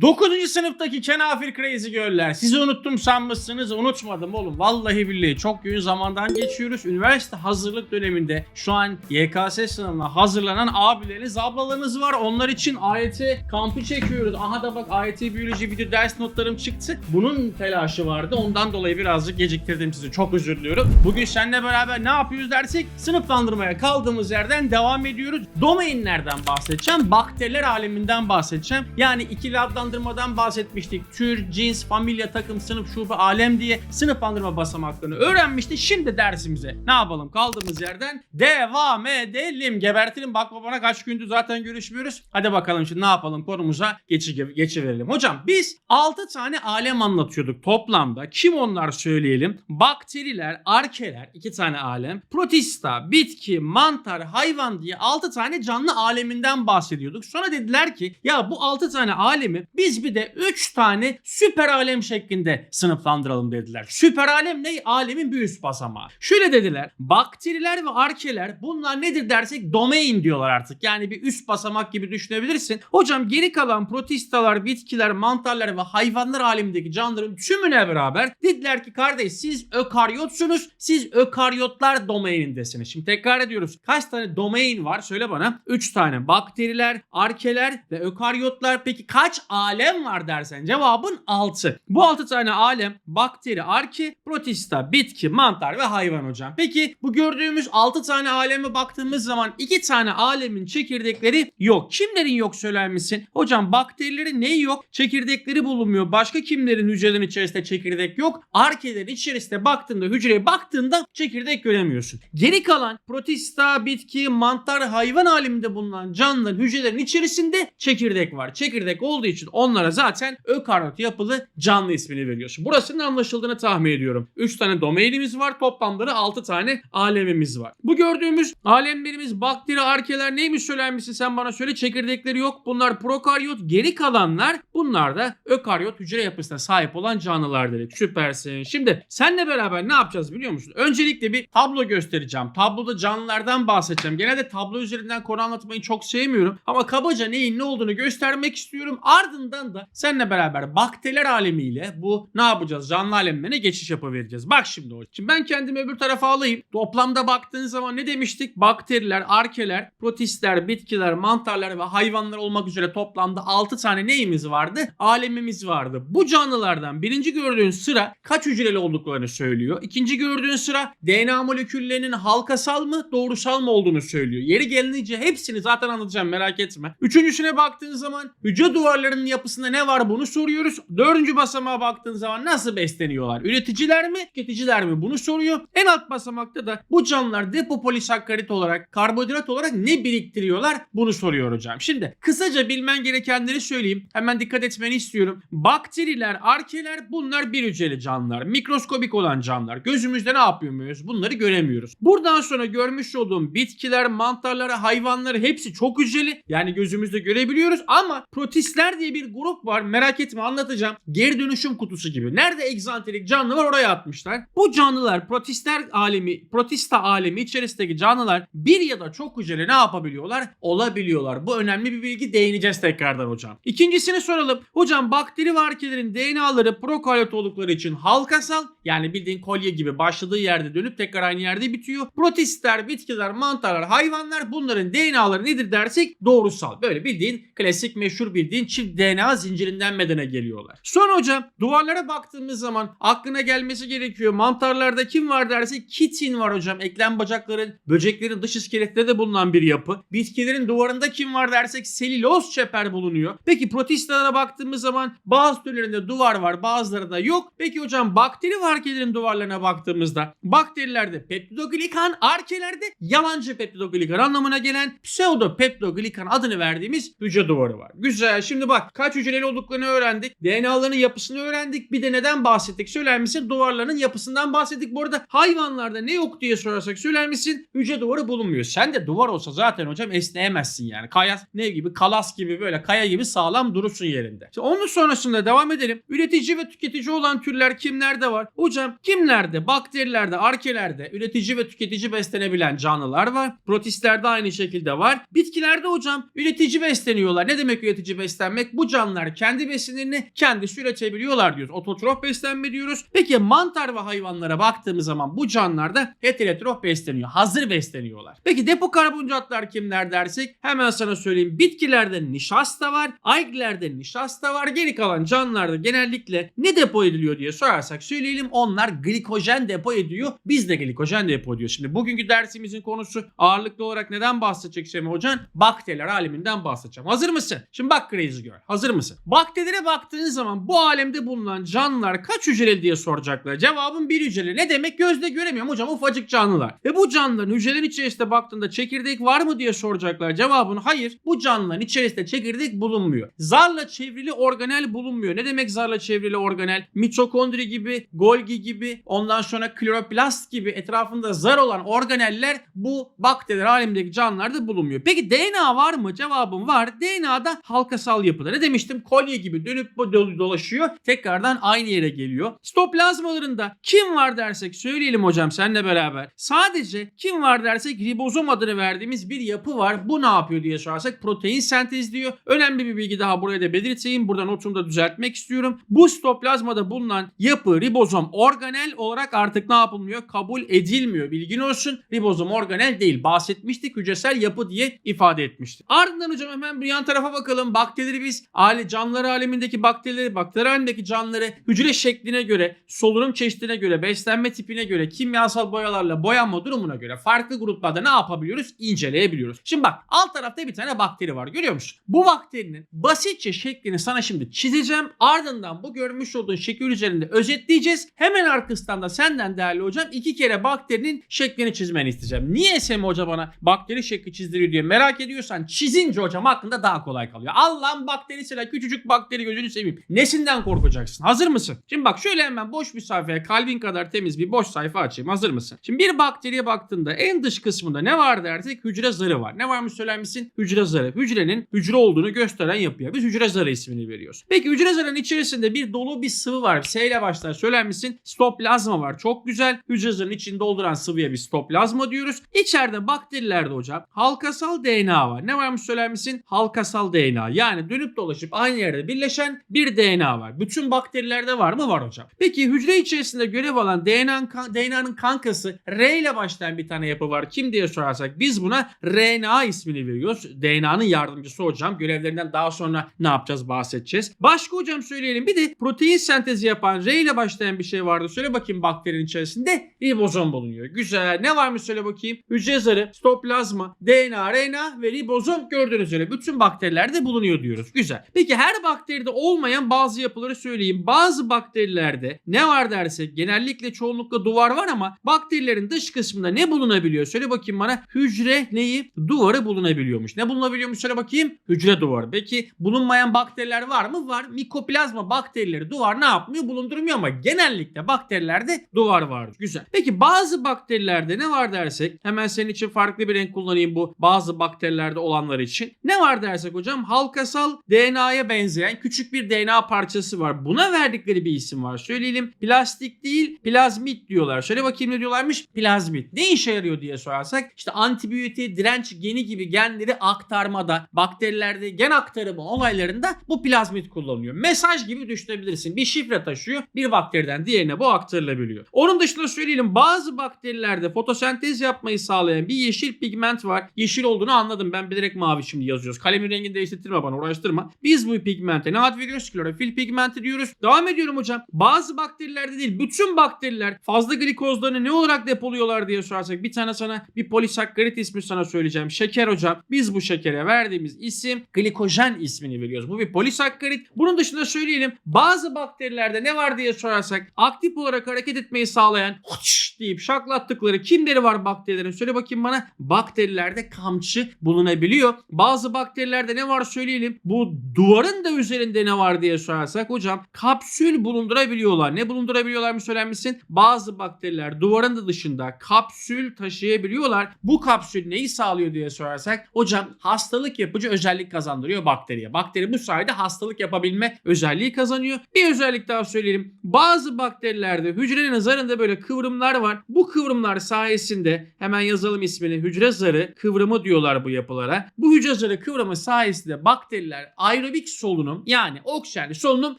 9. sınıftaki kenafir crazy girl'ler. Sizi unuttum sanmışsınız. Unutmadım oğlum. Vallahi billahi çok yoğun zamandan geçiyoruz. Üniversite hazırlık döneminde şu an YKS sınavına hazırlanan abileriniz, ablalarınız var. Onlar için AYT kampı çekiyoruz. Aha da bak AYT biyoloji video ders notlarım çıktı. Bunun telaşı vardı. Ondan dolayı birazcık geciktirdim sizi. Çok özür diliyorum. Bugün seninle beraber ne yapıyoruz dersek sınıflandırmaya kaldığımız yerden devam ediyoruz. Domainlerden bahsedeceğim. Bakteriler aleminden bahsedeceğim. Yani ikili adlandırmadan bahsetmiştik. Tür, cins, familya, takım, sınıf, şube, alem diye sınıflandırma basamaklarını öğrenmiştik. Şimdi dersimize ne yapalım kaldığımız yerden devam edelim. Gebertelim. Bak babana kaç gündür zaten görüşmüyoruz. Hadi bakalım şimdi ne yapalım konumuza geçi, geçiverelim. Hocam biz 6 tane alem anlatıyorduk toplamda. Kim onlar söyleyelim. Bakteriler, arkeler, 2 tane alem. Protista, bitki, mantar, hayvan diye 6 tane canlı aleminden bahsediyorduk. Sonra dediler ki ya bu 6 tane alemi biz bir de 3 tane süper alem şeklinde sınıflandıralım dediler. Süper alem ne? Alemin bir üst basamağı. Şöyle dediler. Bakteriler ve arkeler bunlar nedir dersek domain diyorlar artık. Yani bir üst basamak gibi düşünebilirsin. Hocam geri kalan protistalar, bitkiler, mantarlar ve hayvanlar alemindeki canlıların tümüne beraber dediler ki kardeş siz ökaryotsunuz. Siz ökaryotlar domainindesiniz. Şimdi tekrar ediyoruz. Kaç tane domain var? Söyle bana. 3 tane. Bakteriler, arkeler ve ökaryotlar. Peki kaç alem var dersen cevabın 6. Bu 6 tane alem bakteri, arke, protista, bitki, mantar ve hayvan hocam. Peki bu gördüğümüz 6 tane aleme baktığımız zaman 2 tane alemin çekirdekleri yok. Kimlerin yok söyler misin? Hocam bakterilerin neyi yok? Çekirdekleri bulunmuyor. Başka kimlerin hücrelerin içerisinde çekirdek yok? Arkelerin içerisinde baktığında hücreye baktığında çekirdek göremiyorsun. Geri kalan protista, bitki, mantar, hayvan aleminde bulunan canlıların hücrelerin içerisinde çekirdek var. Çekirdek olduğu için onlara zaten ökaryot yapılı canlı ismini veriyorsun. Burasının anlaşıldığını tahmin ediyorum. 3 tane domainimiz var. Toplamda da 6 tane alemimiz var. Bu gördüğümüz alemlerimiz bakteri, arkeler neymiş söyler misin sen bana söyle. Çekirdekleri yok. Bunlar prokaryot. Geri kalanlar bunlar da ökaryot hücre yapısına sahip olan canlılar dedik. Süpersin. Şimdi senle beraber ne yapacağız biliyor musun? Öncelikle bir tablo göstereceğim. Tabloda canlılardan bahsedeceğim. Genelde tablo üzerinden konu anlatmayı çok sevmiyorum. Ama kabaca neyin ne olduğunu göstermek istiyorum. Ardından da seninle beraber bakteriler alemiyle bu ne yapacağız? Canlı alemlerine geçiş yapıvereceğiz. Bak şimdi o. Şimdi ben kendimi öbür tarafa alayım. Toplamda baktığın zaman ne demiştik? Bakteriler, arkeler, protistler, bitkiler, mantarlar ve hayvanlar olmak üzere toplamda 6 tane neyimiz vardı? Alemimiz vardı. Bu canlılardan birinci gördüğün sıra kaç hücreli olduklarını söylüyor. İkinci gördüğün sıra DNA moleküllerinin halkasal mı doğrusal mı olduğunu söylüyor. Yeri gelince hepsini zaten anlatacağım merak etme. Üçüncüsüne baktığın zaman hücre duvarlarının yapısında ne var bunu soruyoruz. Dördüncü basamağa baktığın zaman nasıl besleniyorlar? Üreticiler mi, tüketiciler mi? Bunu soruyor. En alt basamakta da bu canlılar depopolisakkarit olarak, karbonhidrat olarak ne biriktiriyorlar? Bunu soruyor hocam. Şimdi kısaca bilmen gerekenleri söyleyeyim. Hemen dikkat etmeni istiyorum. Bakteriler, arkeler bunlar bir hücreli canlılar. Mikroskobik olan canlılar. Gözümüzde ne yapıyoruz? Bunları göremiyoruz. Buradan sonra görmüş olduğum bitkiler, mantarlar, hayvanları hepsi çok hücreli. Yani gözümüzde görebiliyoruz ama protistler diye bir grup var. Merak etme anlatacağım. Geri dönüşüm kutusu gibi. Nerede egzantrik canlı var oraya atmışlar. Bu canlılar protistler alemi, protista alemi içerisindeki canlılar bir ya da çok hücreli ne yapabiliyorlar? Olabiliyorlar. Bu önemli bir bilgi değineceğiz tekrardan hocam. İkincisini soralım. Hocam bakteri ve arkelerin DNA'ları prokaryot oldukları için halkasal yani bildiğin kolye gibi başladığı yerde dönüp tekrar aynı yerde bitiyor. Protistler, bitkiler, mantarlar, hayvanlar bunların DNA'ları nedir dersek doğrusal. Böyle bildiğin klasik meşhur bildiğin çift DNA zincirinden medene geliyorlar. Son hocam duvarlara baktığımız zaman aklına gelmesi gerekiyor. Mantarlarda kim var dersek kitin var hocam. Eklem bacakların, böceklerin dış iskeletinde de bulunan bir yapı. Bitkilerin duvarında kim var dersek selüloz çeper bulunuyor. Peki protistalara baktığımız zaman bazı türlerinde duvar var bazılarında yok. Peki hocam bakteri ve arkelerin duvarlarına baktığımızda bakterilerde peptidoglikan, arkelerde yalancı peptidoglikan anlamına gelen pseudo peptidoglikan adını verdiğimiz hücre duvarı var. Güzel. Şimdi bak kaç hücreli olduklarını öğrendik. DNA'ların yapısını öğrendik. Bir de neden bahsettik? Söyler misin? Duvarlarının yapısından bahsettik. Bu arada hayvanlarda ne yok diye sorarsak söyler misin? Hücre duvarı bulunmuyor. Sen de duvar olsa zaten hocam esneyemezsin yani. Kaya ne gibi? Kalas gibi böyle kaya gibi sağlam durursun yerinde. İşte onun sonrasında devam edelim. Üretici ve tüketici olan türler kimlerde var? Hocam kimlerde? Bakterilerde, arkelerde üretici ve tüketici beslenebilen canlılar var. Protistlerde aynı şekilde var. Bitkilerde hocam üretici besleniyorlar. Ne demek üretici beslenmek? Bu Bu canlılar kendi besinlerini kendisi üretebiliyorlar diyoruz. Ototrof beslenme diyoruz. Peki mantar ve hayvanlara baktığımız zaman bu canlılar da heterotrof besleniyor. Hazır besleniyorlar. Peki depo karbonhidratlar kimler dersek hemen sana söyleyeyim. Bitkilerde nişasta var. Alglerde nişasta var. Geri kalan canlılarda genellikle ne depo ediliyor diye sorarsak söyleyelim. Onlar glikojen depo ediyor. Biz de glikojen depo ediyoruz. Şimdi bugünkü dersimizin konusu ağırlıklı olarak neden bahsedecek Semih Hocam? Bakteriler aleminden bahsedeceğim. Hazır mısın? Şimdi bak Crazy Girl. Hazır mısın? Bakterilere baktığın zaman bu alemde bulunan canlılar kaç hücreli diye soracaklar. Cevabın bir hücreli. Ne demek? Gözle göremiyorum hocam. Ufacık canlılar. Ve bu canlıların hücrelerin içerisinde baktığında çekirdek var mı diye soracaklar. Cevabın hayır. Bu canlıların içerisinde çekirdek bulunmuyor. Zarla çevrili organel bulunmuyor. Ne demek zarla çevrili organel? Mitokondri gibi, Golgi gibi, ondan sonra kloroplast gibi etrafında zar olan organeller bu bakteriler alemindeki canlılarda bulunmuyor. Peki DNA var mı? Cevabım var. DNA'da halkasal yapıda. Ne demiştim? Kolye gibi dönüp dolaşıyor. Tekrardan aynı yere geliyor. Stoplazmalarında kim var dersek söyleyelim hocam seninle beraber. Sadece kim var dersek ribozom adını verdiğimiz bir yapı var. Bu ne yapıyor diye sorarsak protein sentezliyor. Önemli bir bilgi daha buraya da belirteyim. Burada notumu da düzeltmek istiyorum. Bu stoplazmada bulunan yapı ribozom organel olarak artık ne yapılmıyor? Kabul edilmiyor. Bilgin olsun. Ribozom organel değil. Bahsetmiştik hücresel yapı diye ifade etmiştik. Ardından hocam hemen bir yan tarafa bakalım. Bakterileri biz aile canlılar alemindeki bakterileri, bakteri alemindeki canlıları hücre şekline göre, solunum çeşidine göre, beslenme tipine göre, kimyasal boyalarla boyanma durumuna göre farklı gruplarda ne yapabiliyoruz? İnceleyebiliyoruz. Şimdi bak alt tarafta bir tane bakteri var. Görüyor musun? Bu bakterinin basitçe şeklini sana şimdi çizeceğim. Ardından bu görmüş olduğun şekil üzerinde özetleyeceğiz. Hemen arkasından da senden değerli hocam iki kere bakterinin şeklini çizmeni isteyeceğim. Niye Semi Hoca bana bakteri şekli çizdiriyor diye merak ediyorsan çizince hocam aklında daha kolay kalıyor. Allah'ın bakterisiyle küçücük bakteri gözünü seveyim. Nesinden korkacaksın? Hazır mısın? Şimdi bak şöyle hemen boş bir sayfaya kalbin kadar temiz bir boş sayfa açayım. Hazır mısın? Şimdi bir bakteriye baktığında en dış kısmında ne var dersek hücre zarı var. Ne varmış söyler misin? Hücre zarı. Hücrenin hücre olduğunu gösteren yapıya biz hücre zarı ismini veriyoruz. Peki hücre zarının içerisinde bir dolu bir sıvı var. S ile başlar söyler misin? Stoplazma var. Çok güzel. Hücre zarının içini dolduran sıvıya biz stoplazma diyoruz. İçeride bakterilerde hocam halkasal DNA var. Ne varmış söyler misin? Halkasal DNA. Yani dönüp dolaşıp aynı yerde birleşen bir DNA var. Bütün bakterilerde var mı? Var hocam. Peki hücre içerisinde görev alan DNA'nın DNA'nın kankası R ile başlayan bir tane yapı var. Kim diye sorarsak biz buna RNA ismini veriyoruz. DNA'nın yardımcısı hocam. Görevlerinden daha sonra ne yapacağız bahsedeceğiz. Başka hocam söyleyelim. Bir de protein sentezi yapan R ile başlayan bir şey vardı. Söyle bakayım bakterinin içerisinde ribozom bulunuyor. Güzel. Ne varmış söyle bakayım. Hücre zarı, stoplazma, DNA, RNA ve ribozom gördüğünüz üzere bütün bakterilerde bulunuyor diyoruz. Güzel. Peki her bakteride olmayan bazı yapıları söyleyeyim. Bazı bakterilerde ne var dersek genellikle çoğunlukla duvar var ama bakterilerin dış kısmında ne bulunabiliyor? Söyle bakayım bana. Hücre neyi? Duvarı bulunabiliyormuş. Ne bulunabiliyormuş? Söyle bakayım. Hücre duvarı. Peki bulunmayan bakteriler var mı? Var. Mikoplazma bakterileri duvar ne yapmıyor? Bulundurmuyor ama genellikle bakterilerde duvar var. Güzel. Peki bazı bakterilerde ne var dersek hemen senin için farklı bir renk kullanayım bu bazı bakterilerde olanlar için. Ne var dersek hocam halkasal DNA'ya benzeyen küçük bir DNA parçası var. Buna verdikleri bir isim var. Söyleyelim plastik değil plazmit diyorlar. Şöyle bakayım ne diyorlarmış? Plazmit. Ne işe yarıyor diye sorarsak işte antibiyotik direnç geni gibi genleri aktarmada bakterilerde gen aktarımı olaylarında bu plazmit kullanılıyor. Mesaj gibi düşünebilirsin. Bir şifre taşıyor. Bir bakteriden diğerine bu aktarılabiliyor. Onun dışında söyleyelim bazı bakterilerde fotosentez yapmayı sağlayan bir yeşil pigment var. Yeşil olduğunu anladım. Ben bilerek mavi şimdi yazıyoruz. Kalemin rengini değiştirme bana uğraştırma. Biz bu pigmente ne ad veriyoruz? Klorofil pigmenti diyoruz. Devam ediyorum hocam. Bazı bakterilerde değil bütün bakteriler fazla glikozlarını ne olarak depoluyorlar diye sorarsak bir tane sana bir polisakkarit ismi sana söyleyeceğim. Şeker hocam. Biz bu şekere verdiğimiz isim glikojen ismini veriyoruz. Bu bir polisakkarit. Bunun dışında söyleyelim bazı bakterilerde ne var diye sorarsak aktif olarak hareket etmeyi sağlayan huç deyip şaklattıkları kimleri var bakterilerin? Söyle bakayım bana. Bakterilerde kamçı bulunabiliyor. Bazı bakterilerde ne var söyleyelim. Bu duvarın da üzerinde ne var diye sorarsak hocam kapsül bulundurabiliyorlar. Ne bulundurabiliyorlar mı söyler? Bazı bakteriler duvarın da dışında kapsül taşıyabiliyorlar. Bu kapsül neyi sağlıyor diye sorarsak hocam hastalık yapıcı özellik kazandırıyor bakteriye. Bakteri bu sayede hastalık yapabilme özelliği kazanıyor. Bir özellik daha söyleyelim. Bazı bakterilerde hücrenin zarında böyle kıvrımlar var. Bu kıvrımlar sayesinde hemen yazalım ismini hücre zarı kıvrımı diyorlar bu yapılara. Bu hücre zarı kıvrımı sayesinde bakteriler ayrı aerobik solunum yani oksijenli solunum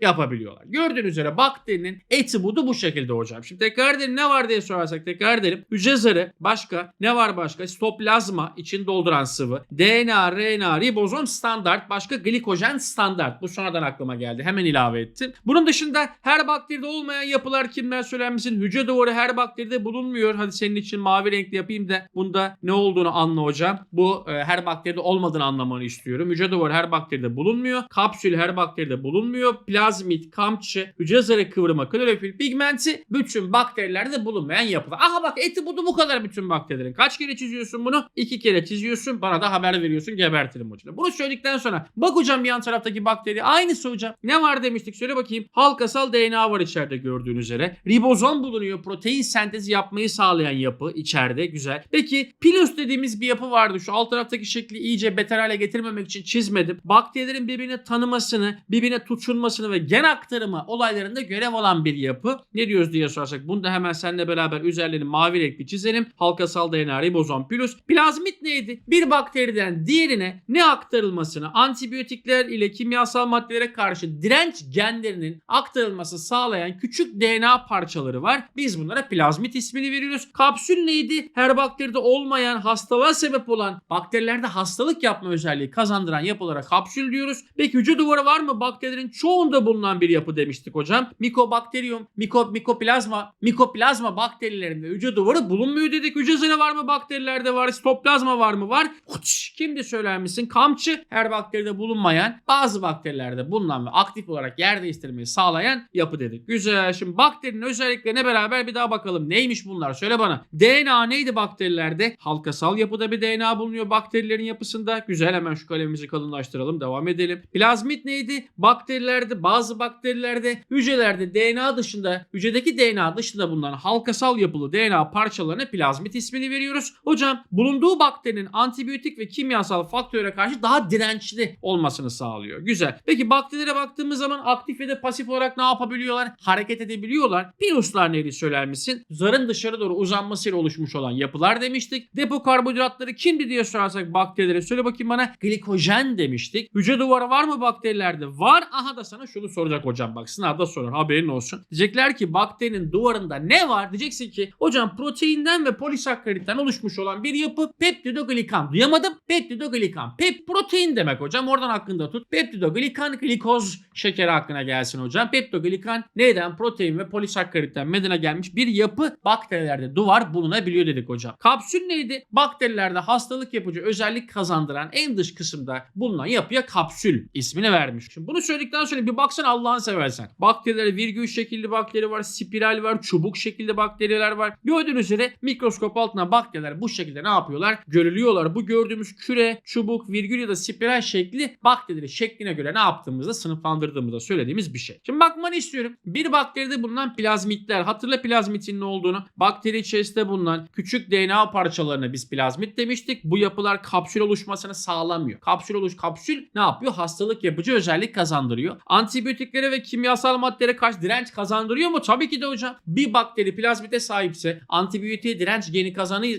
yapabiliyorlar. Gördüğünüz üzere bakterinin eti budu bu şekilde hocam. Şimdi tekrar edelim ne var diye sorarsak tekrar edelim. Hücre zarı başka ne var başka? Sitoplazma için dolduran sıvı. DNA, RNA, ribozom standart başka glikojen standart. Bu sonradan aklıma geldi. Hemen ilave ettim. Bunun dışında her bakteride olmayan yapılar kimler söylenmesin? Hücre duvarı her bakteride bulunmuyor. Hadi senin için mavi renkli yapayım da bunda ne olduğunu anla hocam. Bu e, her bakteride olmadığını anlamanı istiyorum. Hücre duvarı her bakteride bulunmuyor. Kapsül her bakteride bulunmuyor. Plazmit, kamçı, hücre zarı kıvrımı, klorofil, pigmenti bütün bakterilerde bulunmayan yapılar. Aha bak eti budu bu kadar bütün bakterilerin. Kaç kere çiziyorsun bunu? İki kere çiziyorsun. Bana da haber veriyorsun. Gebertirim hocam. Bunu söyledikten sonra bak hocam yan taraftaki bakteri aynısı hocam. Ne var demiştik? Söyle bakayım. Halkasal DNA var içeride gördüğünüz üzere. Ribozom bulunuyor. Protein sentezi yapmayı sağlayan yapı içeride. Güzel. Peki pilus dediğimiz bir yapı vardı. Şu alt taraftaki şekli iyice beter hale getirmemek için çizmedim. Bakterilerin birbirini tanımasını, birbirine tutunmasını ve gen aktarımı olaylarında görev alan bir yapı. Ne diyoruz diye sorarsak bunu da hemen seninle beraber üzerlerini mavi renkli çizelim. Halkasal DNA ribozom pilus. Plazmit neydi? Bir bakteriden diğerine ne aktarılmasını antibiyotikler ile kimyasal maddelere karşı direnç genlerinin aktarılması sağlayan küçük DNA parçaları var. Biz bunlara plazmit ismini veriyoruz. Kapsül neydi? Her bakteride olmayan hastalığa sebep olan bakterilerde hastalık yapma özelliği kazandıran yapılara kapsül diyoruz. Peki hücre duvarı var mı? Bakterilerin çoğunda bulunan bir yapı demiştik hocam. Mikobakteriyum, miko, mikoplazma, mikoplazma bakterilerinde hücre duvarı bulunmuyor dedik. Hücre zarı var mı? Bakterilerde var. Sitoplazma var mı? Var. Uç, Kimdi söyler misin? Kamçı her bakteride bulunmayan bazı bakterilerde bulunan ve aktif olarak yer değiştirmeyi sağlayan yapı dedik. Güzel. Şimdi bakterinin özelliklerine beraber bir daha bakalım. Neymiş bunlar? Söyle bana. DNA neydi bakterilerde? Halkasal yapıda bir DNA bulunuyor bakterilerin yapısında. Güzel hemen şu kalemimizi kalınlaştıralım. Devam edelim. Plazmit neydi? Bakterilerde bazı bakterilerde hücrelerde DNA dışında hücredeki DNA dışında bulunan halkasal yapılı DNA parçalarına plazmit ismini veriyoruz. Hocam bulunduğu bakterinin antibiyotik ve kimyasal faktöre karşı daha dirençli olmasını sağlıyor. Güzel. Peki bakterilere baktığımız zaman aktif ya da pasif olarak ne yapabiliyorlar? Hareket edebiliyorlar. Piruslar neydi söyler misin? Zarın dışarı doğru uzanmasıyla oluşmuş olan yapılar demiştik. Depo karbonhidratları kimdi diye sorarsak bakterilere söyle bakayım bana. Glikojen demiştik. Hücre duvarı var mı bakterilerde? Var. Aha da sana şunu soracak hocam bak sınavda sorun haberin olsun. Diyecekler ki bakterinin duvarında ne var? Diyeceksin ki hocam proteinden ve polisakkaritten oluşmuş olan bir yapı peptidoglikan. Duyamadım. Peptidoglikan. Pep protein demek hocam. Oradan hakkında tut. Peptidoglikan glikoz şekeri hakkına gelsin hocam. Peptidoglikan neyden? Protein ve polisakkaritten meydana gelmiş bir yapı bakterilerde duvar bulunabiliyor dedik hocam. Kapsül neydi? Bakterilerde hastalık yapıcı özellik kazandıran en dış kısımda bulunan yapıya kapsül ismini vermiş. Şimdi bunu söyledikten sonra bir baksana Allah'ını seversen. Bakterilerde virgül şekilli bakteri var, spiral var, çubuk şekilde bakteriler var. Gördüğünüz üzere mikroskop altına bakteriler bu şekilde ne yapıyorlar? Görülüyorlar. Bu gördüğümüz küre, çubuk, virgül ya da spiral şekli bakterileri şekline göre ne yaptığımızda sınıflandırdığımızda söylediğimiz bir şey. Şimdi bakmanı istiyorum. Bir bakteride bulunan plazmitler. Hatırla plazmitin ne olduğunu. Bakteri içerisinde bulunan küçük DNA parçalarına biz plazmit demiştik. Bu yapılar kapsül oluşmasını sağlamıyor. Kapsül oluş kapsül ne yapıyor? Hastalık yapıcı özellik kazandırıyor. Antibiyotiklere ve kimyasal maddelere karşı direnç kazandırıyor mu? Tabii ki de hocam. Bir bakteri plazmite sahipse, antibiyotiğe direnç geni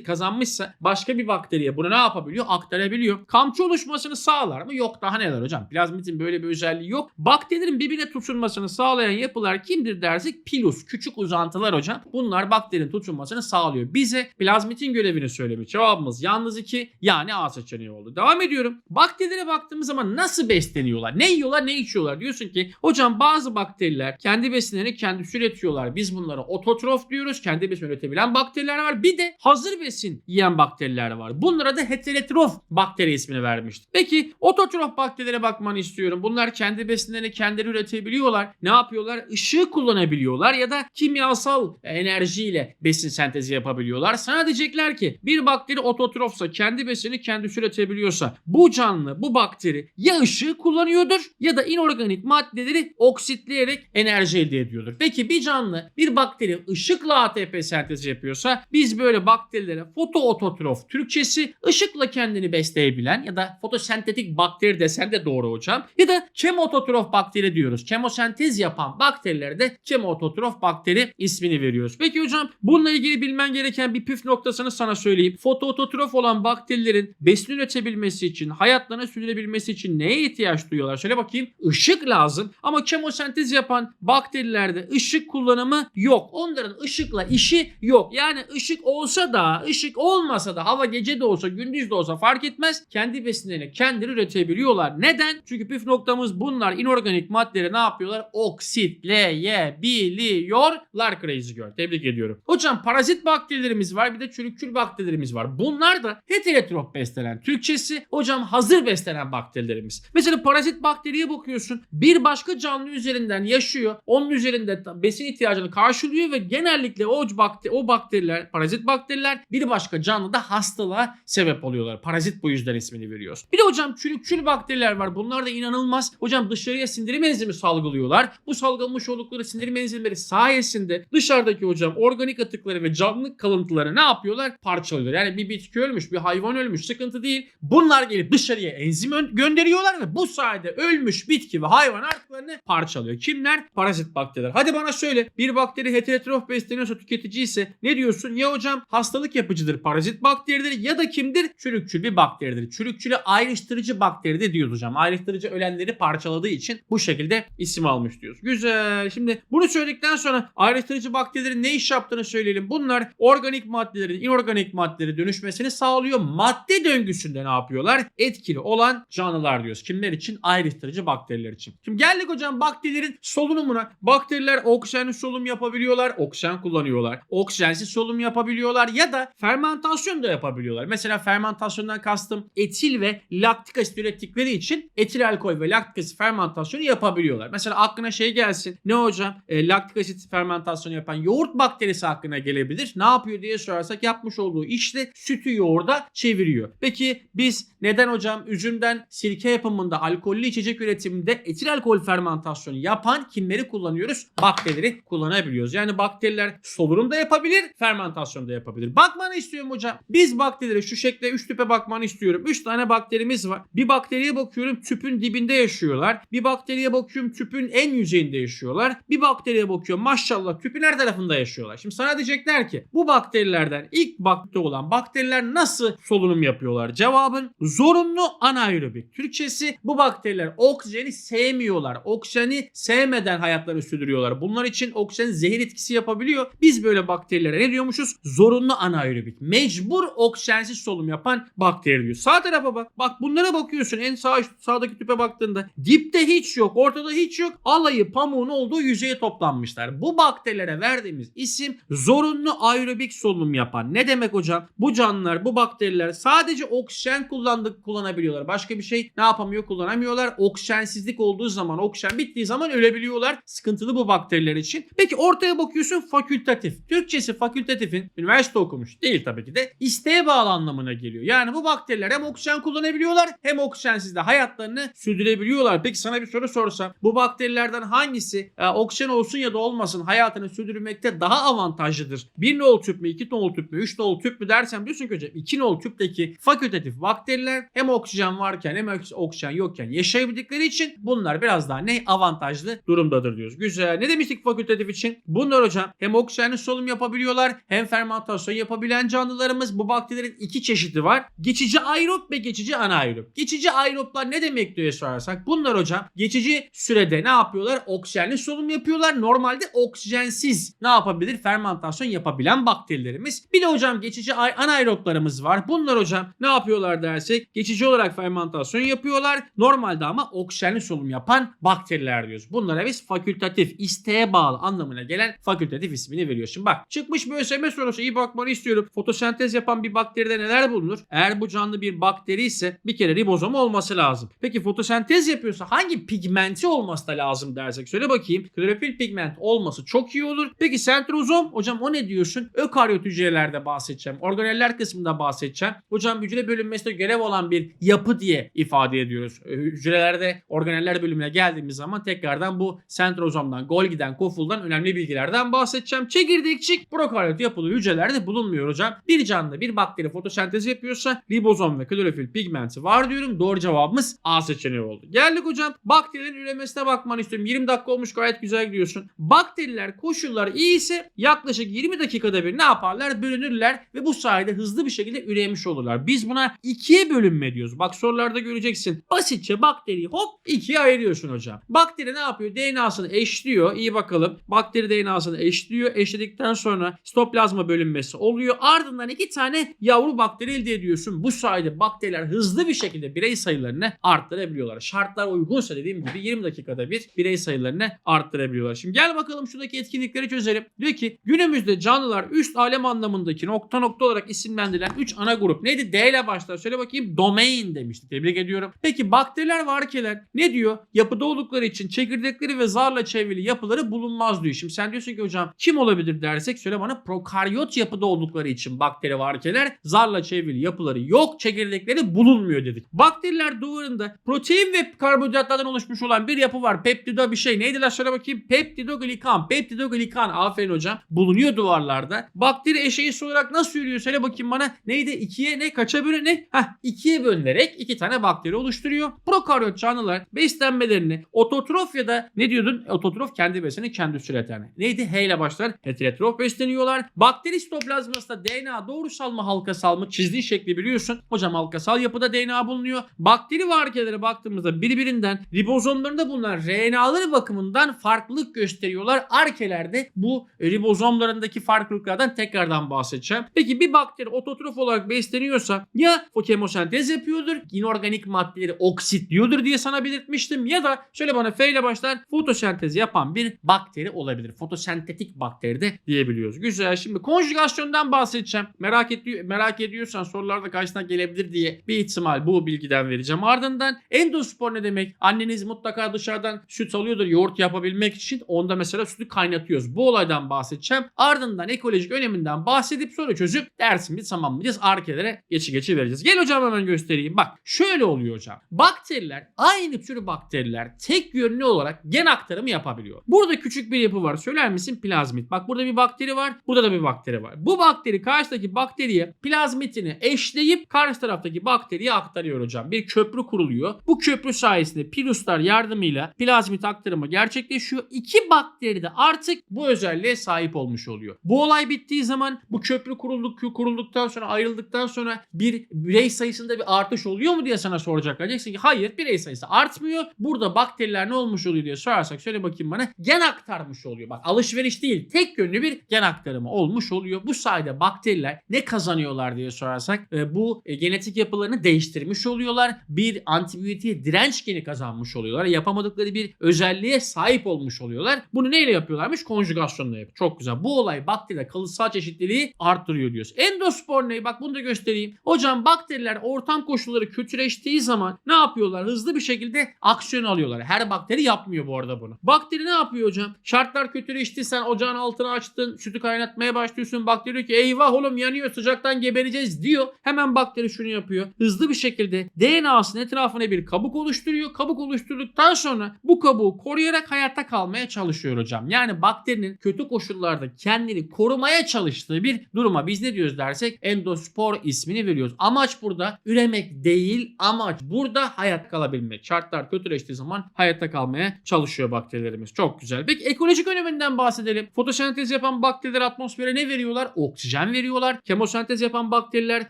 kazanmışsa başka bir bakteriye bunu ne yapabiliyor? Aktarabiliyor. Kamçı oluşmasını sağlar mı? Yok daha neler hocam. Plazmitin böyle bir özelliği yok. Bakterilerin birbirine tutunmasını sağlayan yapılar kimdir dersek pilus. Küçük uzantılar hocam. Bunlar bakterinin tutunmasını sağlıyor. Bize plazmitin görevini söylemiş. Cevabımız yalnız iki yani A seçeneği oldu. Devam ediyorum. Bakterilere baktığımız zaman nasıl besleniyorlar? Ne yiyorlar ne içiyorlar? Diyorsun ki hocam bazı bakteriler kendi besinlerini kendisi üretiyorlar. Biz bunlara ototrof diyoruz. Kendi besin üretebilen bakteriler var. Bir de hazır besin yiyen bakteriler var. Bunlara da heterotrof bakteri ismini vermiştik. Peki ototrof bakterilere bakmanı istiyorum. Bunlar kendi besinlerini kendileri üretebiliyorlar. Ne yapıyorlar? Işığı kullanabiliyorlar ya da kimyasal enerjiyle besin sentezi yapabiliyorlar. Sana diyecekler ki bir bakteri ototrofsa kendi besini kendisi üretebiliyorsa bu canlı bu bakteri ya ışığı kullanıyordur ya da inorganik maddeleri oksitleyerek enerji elde ediyordur. Peki bir canlı bir bakteri ışıkla ATP sentezi yapıyorsa biz böyle bakterilere fotoototrof Türkçesi ışıkla kendini besleyebilen ya da fotosentetik bakteri desen de doğru hocam. Ya da kemototrof bakteri diyoruz. Kemosentez yapan bakterilere de kemototrof bakteri ismini veriyoruz. Peki hocam bununla ilgili bilmen gereken bir püf noktasını sana söyleyeyim. Fotoototrof olan bakterilerin besin üretebilmesi için, hayatlarını sürdürebilmesi için neye ihtiyaç duyuyorlar? Şöyle bakayım. Işık lazım ama kemosentez yapan bakterilerde ışık kullanımı yok. Onların ışıkla işi yok. Yani ışık olsa da ışık olmasa da hava gece de olsa gündüz de olsa fark etmez. Kendi besinlerini kendileri üretebiliyorlar. Neden? Çünkü püf noktamız bunlar inorganik maddeleri ne yapıyorlar? Oksitleyebiliyorlar crazy girl. Tebrik ediyorum. Hocam parazit bakterilerimiz var bir de çürükçül bakterilerimiz var. Bunlar da heterotrof beslenen. Türkçesi hocam hazır beslenen bakterilerimiz. Mesela parazit bakteriye bakıyorsun. Bir başka canlı üzerinden yaşıyor. Onun üzerinde besin ihtiyacını karşılıyor ve genellikle o, bakte o bakteriler, parazit bakteriler bir başka canlıda hastalığa sebep oluyorlar. Parazit bu yüzden ismini veriyoruz. Bir de hocam çürükçül bakteriler var. Bunlar da inanılmaz. Hocam dışarıya sindirim enzimi salgılıyorlar. Bu salgılamış oldukları sindirim enzimleri sayesinde dışarıdaki hocam organik atıkları ve canlı kalıntıları ne yapıyorlar? Parçalıyorlar. Yani bir bitki ölmüş, bir hayvan ölmüş sıkıntı değil. Bunlar gelip dışarıya enzim ön- gönderiyorlar ve bu sayede ölmüş bitki ve hayvan artıklarını parçalıyor. Kimler? Parazit bakteriler. Hadi bana söyle. Bir bakteri heterotrof besleniyorsa tüketici ise ne diyorsun? Ya hocam hastalık yapıcıdır parazit bakteridir ya da kimdir? Çürükçül bir bakteridir. Çürükçülü ayrıştırıcı bakteri de diyoruz hocam. Ayrıştırıcı ölenleri parçaladığı için bu şekilde isim almış diyoruz. Güzel. Şimdi bunu söyledikten sonra ayrıştırıcı bakterilerin ne iş yaptığını söyleyelim. Bunlar organik maddelerin inorganik maddelere dönüşmesini sağlıyor. Madde döngüsünde ne yapıyorlar? Etkili olan canlılar diyoruz. Kimler için? Ayrıştırıcı bakteriler için. Şimdi geldik hocam bakterilerin solunumuna. Bakteriler oksijenli solunum yapabiliyorlar. Oksijen kullanıyorlar. Oksijensiz solunum yapabiliyorlar ya da fermentasyon da yapabiliyorlar. Mesela fermentasyondan kastım etil ve laktik asit ürettikleri için etil alkol ve laktik asit fermentasyonu yapabiliyorlar. Mesela aklına şey gelsin. Ne hocam? E, laktik asit fermentasyonu yapan yoğurt bakterisi aklına gelebilir. Ne yapıyor diye sorarsak yapmış olduğu işte sütü yoğurda çeviriyor. Peki biz neden hocam üzümden sirke yapımında alkollü içecek üretiminde etil alkol fermentasyonu yapan kimleri kullanıyoruz? Bakterileri kullanabiliyoruz. Yani bakteriler solunum da yapabilir, fermentasyon da yapabilir. Bakmanı istiyorum hocam. Biz bakterilere şu şekilde 3 tüpe bakmanı istiyorum. 3 tane bakterimiz var. Bir bakteriye bakıyorum tüpün dibinde yaşıyorlar. Bir bakteriye bakıyorum tüpün en yüzeyinde yaşıyorlar. Bir bakteriye bakıyorum maşallah tüpün her tarafında yaşıyorlar. Şimdi sana diyecekler ki bu bakterilerden ilk bakteri olan bakteriler nasıl solunum yapıyorlar? Cevabın zorunlu anaerobik. Türkçesi bu bakteriler oksijeni sevmiyorlar. Oksijeni sevmeden hayatlarını sürdürüyorlar. Bunlar için oksijen zehir etkisi yapabiliyor. Biz böyle bakterilere ne diyormuşuz? Zorunlu anaerobik. Mecbur oksijensiz solunum yapan bakteri diyor. Sağ tarafa bak. Bak bunlara bakıyorsun. En sağ sağdaki tüpe baktığında dipte hiç yok. Ortada hiç yok. Alayı pamuğun olduğu yüzeye toplanmışlar. Bu bakterilere verdiğimiz isim zorunlu aerobik solunum yapan. Ne demek hocam? Bu canlılar, bu bakteriler sadece oksijen kullandık kullanabiliyorlar. Başka bir şey ne yapamıyor? Kullanamıyorlar. Oksijensizlik olduğu zaman, oksijen bittiği zaman ölebiliyorlar. Sıkıntılı bu bakteriler için. Peki ortaya bakıyorsun fakültatif. Türkçesi fakültatifin üniversite okumuş değil tabii ki de isteğe bağlı anlamına geliyor. Yani bu bakteriler hem oksijen kullanabiliyorlar hem oksijensiz de hayatlarını sürdürebiliyorlar. Peki sana bir soru sorsam bu bakterilerden hangisi e, oksijen olsun ya da olmasın hayatını sürdürmekte daha avantajlıdır? 1 nol tüp mü, 2 nol tüp mü, 3 nol tüp mü dersem diyorsun ki hocam 2 nol tüpteki fakültatif bakteriler hem oksijen varken hem oksijen yokken yaşayabildikleri için bunlar biraz daha ne avantajlı durumdadır diyoruz. Güzel. Ne demiştik fakültatif için? Bunlar hocam hem oksijenli solunum yapabiliyorlar hem fermentasyon yapabilen canlılarımız. Bu bakterilerin iki çeşidi var. Geçici aerop ve geçici anaerop. Geçici aeroplar ne demek diye sorarsak bunlar hocam geçici sürede ne yapıyorlar? Oksijenli solunum yapıyorlar. Normalde oksijensiz ne yapabilir? Fermentasyon yapabilen bakterilerimiz. Bir de hocam geçici a- anaeroplarımız var. Bunlar hocam ne yapıyorlar dersek geçici olarak fermentasyon yapıyorlar. Normalde ama oksijenli solunum yapan bakteriler diyoruz. Bunlara biz fakültatif, isteğe bağlı anlamına gelen fakültatif ismini veriyor. Şimdi bak çıkmış bir ÖSYM sorusu iyi bakmanı istiyorum. Fotosentez yapan bir bakteride neler bulunur? Eğer bu canlı bir bakteri ise bir kere ribozom olması lazım. Peki fotosentez yapıyorsa hangi pigmenti olması da lazım dersek söyle bakayım. Klorofil pigment olması çok iyi olur. Peki sentrozom hocam o ne diyorsun? Ökaryot hücrelerde bahsedeceğim. Organeller kısmında bahsedeceğim. Hocam hücre bölünmesinde görev olan bir yapı diye ifade ediyoruz. Ee, Hücrelerde organeller bölümüne geldiğimiz zaman tekrardan bu sentrozomdan, Golgi'den, Koful'dan önemli bilgilerden bahsedeceğim. Çekirdekçik prokaryot yapılı hücrelerde bulunmuyor hocam. Bir canlı bir bakteri fotosentez yapıyorsa ribozom ve klorofil pigmenti var diyorum. Doğru cevabımız A seçeneği oldu. Geldik hocam bakterilerin üremesine bakmanı istiyorum. 20 dakika olmuş gayet güzel gidiyorsun. Bakteriler koşullar iyi ise yaklaşık 20 dakikada bir ne yaparlar? Bölünürler ve bu sayede hızlı bir şekilde üremiş olurlar. Biz buna ikiye bölünme diyoruz. Bak sorularda göreceksin. Basitçe bakteriyi hop ikiye ayırıyorsun hocam. Bakteri ne yapıyor? DNA'sını eşliyor. İyi bakalım. Bakteri DNA'sını eşliyor. Eşledikten sonra sitoplazma bölünmesi oluyor. Ardından iki tane yavru bakteri elde ediyorsun. Bu sayede bakteriler hızlı bir şekilde birey sayılarını arttırabiliyorlar. Şartlar uygunsa dediğim gibi 20 dakikada bir birey sayılarını arttırabiliyorlar. Şimdi gel bakalım şuradaki etkinlikleri çözelim. Diyor ki günümüzde canlılar üst alem anlamındaki nokta nokta olarak isimlendirilen 3 ana grup. Neydi? D ile başlar. Söyle bakayım. Domain demişti. Tebrik ediyorum. Peki bakteriler ve arkeler ne diyor? Yapıda oldukları için çekirdekleri ve zarla çevrili yapıları bulunmaz diyor. Şimdi sen diyorsun ki hocam kim olabilir dersek söyle bana prokaryot yapıda oldukları için bakteri ve arkeler zarla çevrili yapıları yok çekirdekleri bulunmuyor dedik. Bakteriler duvarında protein ve karbonhidratlardan oluşmuş olan bir yapı var. Peptido bir şey. Neydi lan söyle bakayım. Peptidoglikan. Peptidoglikan. Aferin hocam. Bulunuyor duvarlarda. Bakteri eşeğisi olarak nasıl yürüyor? Söyle bakayım bana. Neydi? İkiye ne? Kaça bölü ne? Heh ikiye bölünerek iki tane bakteri oluşturuyor. Prokaryot canlılar beslenmelerini ototrof ya da ne diyordun? Ototrof kendi besinini kendisi üreten. Neydi? H ile başlar. Heterotrof besleniyorlar. Bakteri sitoplazmasında DNA doğrusal mı halkasal mı? Çizdiği şekli biliyorsun. Hocam halkasal yapıda DNA bulunuyor. Bakteri ve arkelere baktığımızda birbirinden ribozomlarında bulunan RNA'ları bakımından farklılık gösteriyorlar. Arkelerde bu ribozomlarındaki farklılıklardan tekrardan bahsedeceğim. Peki bir bakteri ototrof olarak besleniyorsa ya fotokemosentez yapıyordur, inorganik maddeleri oksitliyordur diye sana belirtmiştim ya da şöyle bana F ile başlar fotosentez yapan bir bakteri olabilir. Fotosentetik bakteri de diyebiliyoruz. Güzel. Şimdi konjugasyondan bahsedeceğim. Merak ediyor merak ediyorsan sorularda karşına gelebilir diye bir ihtimal bu bilgiden vereceğim. Ardından endospor ne demek? Anneniz mutlaka dışarıdan süt alıyordur yoğurt yapabilmek için. Onda mesela sütü kaynatıyoruz. Bu olaydan bahsedeceğim. Ardından ekolojik öneminden bahsedip soru çözüp dersimizi tamamlayacağız. Arkelere geçi geçi vereceğiz. Gel hocam hemen göstereyim. Bak şöyle oluyor hocam. Bakteriler aynı tür bakteriler tek yönlü olarak gen aktarımı yapabiliyor. Burada küçük bir yapı var. Söyler misin? Plazmit. Bak burada bir bakteri var. Burada da bir bakteri var. Bu bakteri karşıdaki bakteriye plazmitini eşleyip karşı taraftaki bakteriye aktarıyor hocam. Bir köprü kuruluyor. Bu köprü sayesinde piruslar yardımıyla plazmit aktarımı gerçekleşiyor. İki bakteri de artık bu özelliğe sahip olmuş oluyor. Bu olay bittiği zaman bu köprü kurulduk, kurulduktan sonra ayrıldıktan sonra bir birey sayısında bir artış oluyor mu diye sana soracaklar. Diyeceksin ki hayır birey sayısı artmıyor. Burada bakteriler ne olmuş oluyor diye sorarsak söyle bakayım bana. Gen aktarmış oluyor. Bak alışveriş değil tek yönlü bir gen aktarımı olmuş oluyor. Bu sayede bakteriler ne kazanıyorlar diye sorarsak e, bu e, genetik yapılarını değiştirmiş oluyorlar. Bir antibiyotiğe direnç geni kazanmış oluyorlar. Yapamadıkları bir özelliğe sahip olmuş oluyorlar. Bunu neyle yapıyorlarmış? Konjugasyonla yapıyor. Çok güzel. Bu olay bakteride kalıtsal çeşitliliği arttırıyor diyoruz. Endospor ne? Bak bunu da göstereyim. Hocam bakteriler ortam koşulları kötüleştiği zaman ne yapıyorlar? Hızlı bir şekilde aksiyon alıyorlar. Her bakteri yapmıyor bu arada bunu. Bakteri ne yapıyor hocam? Şartlar kötüleşti. Sen ocağın altını açtın. Sütü kaynatmaya başlıyorsun. Bakteri diyor ki eyvah oğlum yanıyor sıcaktan gebereceğiz diyor. Hemen bakteri şunu yapıyor. Hızlı bir şekilde DNA'sının etrafına bir kabuk oluşturuyor. Kabuk oluşturduktan sonra bu kabuğu koruyarak hayatta kalmaya çalışıyor hocam. Yani bakterinin kötü koşullarda kendini korumaya çalıştığı bir duruma biz ne diyoruz dersek endospor ismini veriyoruz. Amaç burada üremek değil amaç burada hayat kalabilmek. Şartlar kötüleştiği zaman hayatta kalmaya çalışıyor bakterilerimiz. Çok güzel. Peki ekolojik öneminden bahsedelim. Fotosentez yapan bakteriler atmosfere ne veriyorlar? Oksijen veriyorlar. Kemosentez yapan bakteriler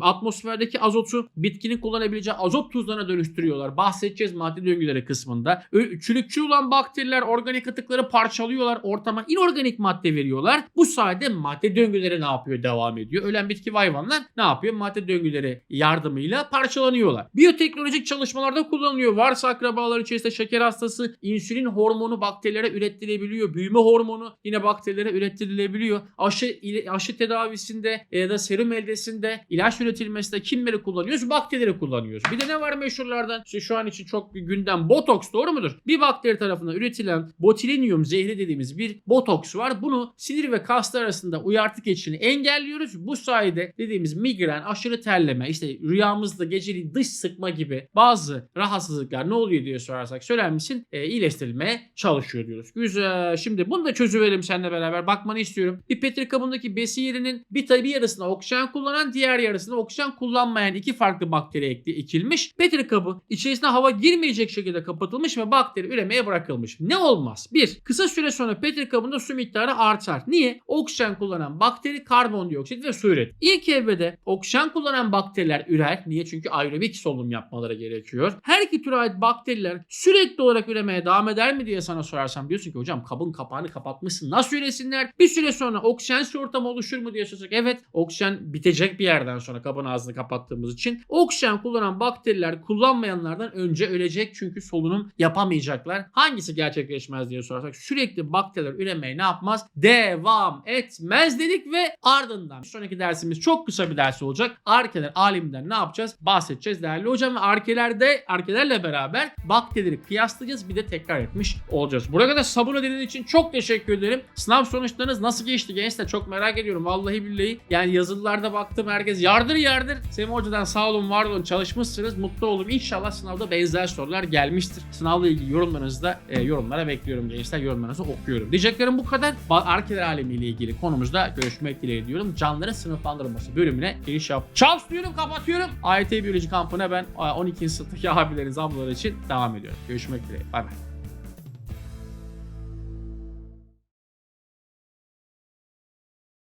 atmosferdeki azotu bitkinin kullanabileceği azot tuzlarına dönüştürüyorlar. Bahsedeceğiz madde döngüleri kısmında. Çürükçü olan bakteriler organik atıkları parçalıyorlar. Ortama inorganik madde veriyorlar. Bu sayede madde döngüleri ne yapıyor? Devam ediyor. Ölen bitki ve hayvanlar ne yapıyor? Madde döngüleri yardımıyla parçalanıyorlar. Biyoteknolojik çalışmalarda kullanılıyor. Varsa akrabalar içerisinde şeker hastası insülin hormonu bakterilere ürettirebiliyor. Büyüme hormonu yine bakterilere ürettirebiliyor. Aşı aşı tedavisinde ya da serum eldesinde ilaç üretilmesinde kimleri kullanıyoruz? Bakterileri kullanıyoruz. Bir de ne var meşhurlardan? İşte şu an için çok bir gündem botoks doğru mudur? Bir bakteri tarafından üretilen botulinum zehri dediğimiz bir botoks var. Bunu sinir ve kaslar arasında uyartı geçişini engelliyoruz. Bu sayede dediğimiz migren, aşırı terleme, işte rüyamızda geceliğin dış sıkma gibi bazı rahatsızlıklar ne oluyor diye sorarsak söyler misin? E, iyileştirilmeye çalışıyor diyoruz. Güzel. Şimdi bunu da çözüverelim seninle beraber. Bakmanı istiyorum. Bir petri kabındaki besi yerinin bir tabi yarısına oksijen kullanan diğer yarısına oksijen kullanmayan iki farklı bakteri ekli ekilmiş. Petri kabı içerisine hava girmeyecek şekilde kapatılmış ve bakteri üremeye bırakılmış. Ne olmaz? Bir, kısa süre sonra petri kabında su miktarı artar. Niye? Oksijen kullanan bakteri karbondioksit ve su üretir. İlk evrede oksijen kullanan bakteriler ürer. Niye? Çünkü aerobik solunum yapmaları gerekiyor gerekiyor. Her iki türe ait bakteriler sürekli olarak üremeye devam eder mi diye sana sorarsam diyorsun ki hocam kabın kapağını kapatmışsın. Nasıl üresinler? Bir süre sonra oksijensiz ortam oluşur mu diye sorsak. Evet oksijen bitecek bir yerden sonra kabın ağzını kapattığımız için. Oksijen kullanan bakteriler kullanmayanlardan önce ölecek çünkü solunum yapamayacaklar. Hangisi gerçekleşmez diye sorarsak sürekli bakteriler üremeye ne yapmaz? Devam etmez dedik ve ardından sonraki dersimiz çok kısa bir ders olacak. Arkeler aleminden ne yapacağız? Bahsedeceğiz değerli hocam ve arkelerde arkelerle beraber bakterileri kıyaslayacağız bir de tekrar etmiş olacağız. Buraya kadar sabır ödediğiniz için çok teşekkür ederim. Sınav sonuçlarınız nasıl geçti gençler? Çok merak ediyorum. Vallahi billahi. Yani yazılılarda baktım herkes yardır yardır. Semih Hoca'dan sağ olun var olun çalışmışsınız. Mutlu olun. İnşallah sınavda benzer sorular gelmiştir. Sınavla ilgili yorumlarınızı da e, yorumlara bekliyorum gençler. Yorumlarınızı okuyorum. Diyeceklerim bu kadar. Arkeler alemiyle ilgili konumuzda görüşmek dileğiyle diyorum. Canlıların sınıflandırılması bölümüne giriş yap. Çaps kapatıyorum. AYT Biyoloji kampına ben e, 12. sınıftaki abileriniz ablalar için devam ediyorum. Görüşmek dileğiyle. Bay bay.